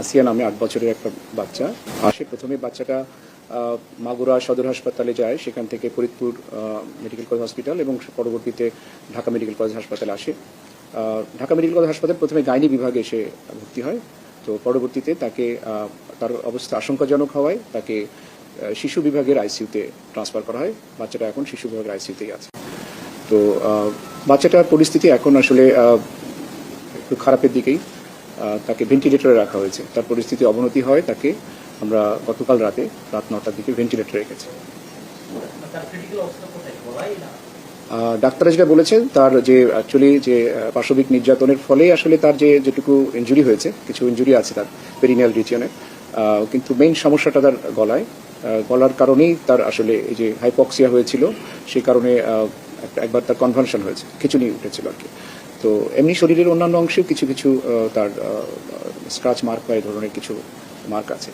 আসিয়া নামে আট বছরের একটা বাচ্চা। আসে প্রথমে বাচ্চাটা মাগুরা সদর হাসপাতালে যায়, সেখান থেকে ফরিদপুর মেডিকেল কলেজ হসপিটাল এবং পরবর্তীতে ঢাকা মেডিকেল কলেজ হাসপাতালে আসে। ঢাকা মেডিকেল কলেজ হাসপাতাল প্রথমে গাইনি বিভাগে এসে ভর্তি হয়। তো পরবর্তীতে তাকে তার অবস্থা আশঙ্কাজনক হওয়ায় তাকে শিশু বিভাগের আইসিইউতে ট্রান্সফার করা হয়। বাচ্চাটা এখন শিশু বিভাগের আইসিইউতেই আছে। তো বাচ্চাটার পরিস্থিতি এখন আসলে একটু খারাপের দিকেই। তাকে ভেন্টিলেটরে রাখা হয়েছে। তার পরিস্থিতি অবনতি হয় তাকে আমরা গতকাল রাতে রাত নটার দিকে ভেন্টিলেটরে রেখেছি। ডাক্তাররা যেটা বলেছেন তার যে অ্যাকচুয়ালি যে পাশবিক নির্যাতনের ফলে আসলে তার যে যেটুকু ইঞ্জুরি হয়েছে কিছু ইঞ্জুরি আছে তার পেরিনিয়াল রিজিয়নে কিন্তু মেইন সমস্যাটা তার গলায়। গলার কারণেই তার আসলে এই যে হাইপক্সিয়া হয়েছিল সেই কারণে একবার তার কনভানশন হয়েছে। খিচুনি উঠেছিল আর কি। তো এমনি শরীরের অন্যান্য অংশেও কিছু কিছু তার স্ক্রাচ মার্ক বা এই ধরনের কিছু মার্ক আছে।